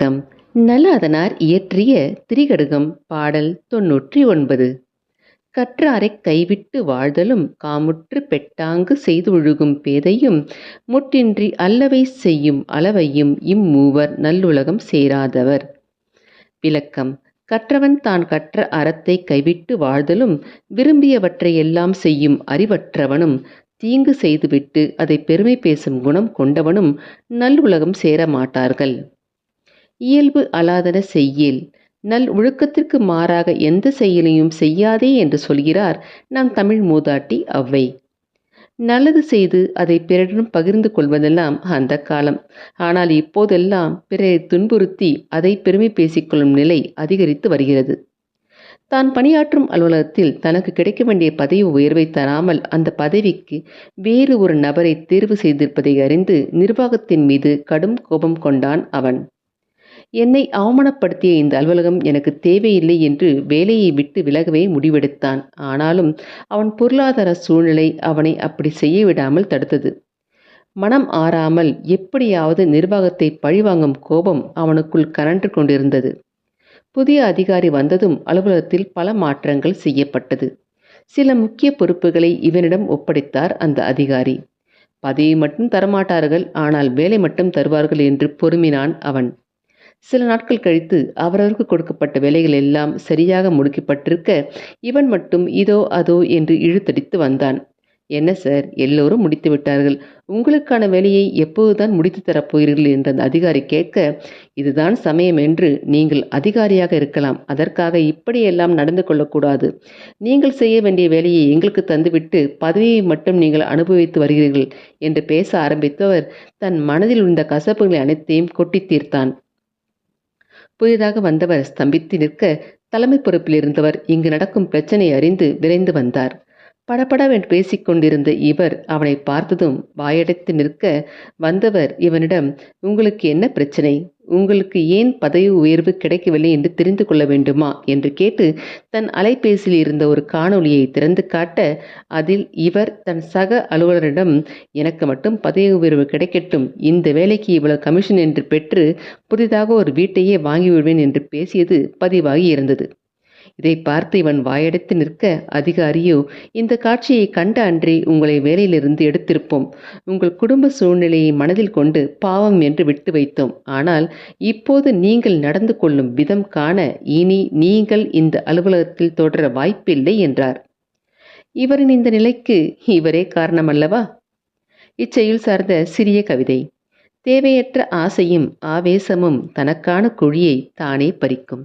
வணக்கம். நல்லாதனார் இயற்றிய திரிகடுகம் பாடல் தொன்னூற்றி ஒன்பது கற்றாரை கைவிட்டு வாழ்தலும் காமுற்று பெட்டாங்கு செய்தொழுகும் பேதையும் முட்டின்றி அல்லவை செய்யும் அளவையும் இம்மூவர் நல்லுலகம் சேராதவர். விளக்கம். கற்றவன் தான் கற்ற அறத்தை கைவிட்டு வாழ்தலும் விரும்பியவற்றையெல்லாம் செய்யும் அறிவற்றவனும் தீங்கு செய்துவிட்டு அதை பெருமை பேசும் குணம் கொண்டவனும் நல்லுலகம் சேர மாட்டார்கள் இயல்பு அலாதன செய்யேல். நல் ஒழுக்கத்திற்கு மாறாக எந்த செயலையும் செய்யாதே என்று சொல்கிறார் நம் தமிழ் மூதாட்டி அவ்வை. நல்லது செய்து அதை பிறரிடம் பகிர்ந்து கொள்வதெல்லாம் அந்த காலம். ஆனால் இப்போதெல்லாம் பிறரை துன்புறுத்தி அதை பெருமை பேசிக்கொள்ளும் நிலை அதிகரித்து வருகிறது. தான் பணியாற்றும் அலுவலகத்தில் தனக்கு கிடைக்க வேண்டிய பதவி உயர்வை தராமல் அந்த பதவிக்கு வேறு ஒரு நபரை தேர்வு செய்திருப்பதை அறிந்து நிர்வாகத்தின் மீது கடும் கோபம் கொண்டான் அவன். என்னை அவமானப்படுத்திய இந்த அலுவலகம் எனக்கு தேவையில்லை என்று வேலையை விட்டு விலகவே முடிவெடுத்தான். ஆனாலும் அவன் பொருளாதார சூழ்நிலை அவனை அப்படி செய்ய விடாமல் தடுத்தது. மனம் ஆறாமல் எப்படியாவது நிர்வாகத்தை பழிவாங்கும் கோபம் அவனுக்குள் கரண்டு கொண்டிருந்தது. புதிய அதிகாரி வந்ததும் அலுவலகத்தில் பல மாற்றங்கள் செய்யப்பட்டது. சில முக்கிய பொறுப்புகளை இவனிடம் ஒப்படைத்தார் அந்த அதிகாரி. பதவி மட்டும் தரமாட்டார்கள் ஆனால் வேலை மட்டும் தருவார்கள் என்று பொறுமினான் அவன். சில நாட்கள் கழித்து அவரவருக்கு கொடுக்கப்பட்ட வேலைகள் எல்லாம் சரியாக முடிக்கப்பட்டிருக்க இவன் மட்டும் இதோ அதோ என்று இழுத்தடித்து வந்தான். என்ன சார் எல்லோரும் முடித்து விட்டார்கள். உங்களுக்கான வேலையை எப்போதுதான் முடித்து தரப்போகிறீர்கள் என்று அந்த அதிகாரி கேட்க இதுதான் சமயம் என்று நீங்கள் அதிகாரியாக இருக்கலாம். அதற்காக இப்படியெல்லாம் நடந்து கொள்ளக்கூடாது. நீங்கள் செய்ய வேண்டிய வேலையை எங்களுக்கு தந்துவிட்டு பதவியை மட்டும் நீங்கள் அனுபவித்து வருகிறீர்கள் என்று பேச ஆரம்பித்தவர் தன் மனதில் இருந்த கசப்புகளை அனைத்தையும் கொட்டி தீர்த்தான். புதிதாக வந்தவர் ஸ்தம்பித்து நிற்க தலைமை பொறுப்பில் இருந்தவர் இங்கு நடக்கும் பிரச்சனையை அறிந்து விரைந்து வந்தார். படபடவென்று பேசிக்கொண்டிருந்த இவர் அவனை பார்த்ததும் வாயடைத்து நிற்க வந்தவர் இவனிடம் உங்களுக்கு என்ன பிரச்சனை? உங்களுக்கு ஏன் பதவி உயர்வு கிடைக்கவில்லை என்று தெரிந்து கொள்ள வேண்டுமா? என்று கேட்டு தன் அலைபேசியில் இருந்த ஒரு காணொளியை திறந்து காட்ட அதில் இவர் தன் சக அலுவலரிடம் எனக்கு மட்டும் பதவி உயர்வு கிடைக்கட்டும். இந்த வேலைக்கு இவ்வளவு கமிஷன் என்று பெற்று புதிதாக ஒரு வீட்டையே வாங்கிவிடுவேன் என்று பேசியது பதிவாகி இருந்தது. இதை பார்த்து இவன் வாயடைத்து நிற்க அதிகாரியோ இந்த காட்சியை கண்ட அன்றே உங்களை வேலையிலிருந்து எடுத்திருப்போம். உங்கள் குடும்ப சூழ்நிலையை மனதில் கொண்டு பாவம் என்று விட்டு வைத்தோம். ஆனால் இப்போது நீங்கள் நடந்து கொள்ளும் விதம் காண இனி நீங்கள் இந்த அலுவலகத்தில் தொடர வாய்ப்பில்லை என்றார். இவரின் இந்த நிலைக்கு இவரே காரணமல்லவா? இச்செயல் சார்ந்த சிறிய கவிதை. தேவையற்ற ஆசையும் ஆவேசமும் தனக்கான குழியை தானே பறிக்கும்.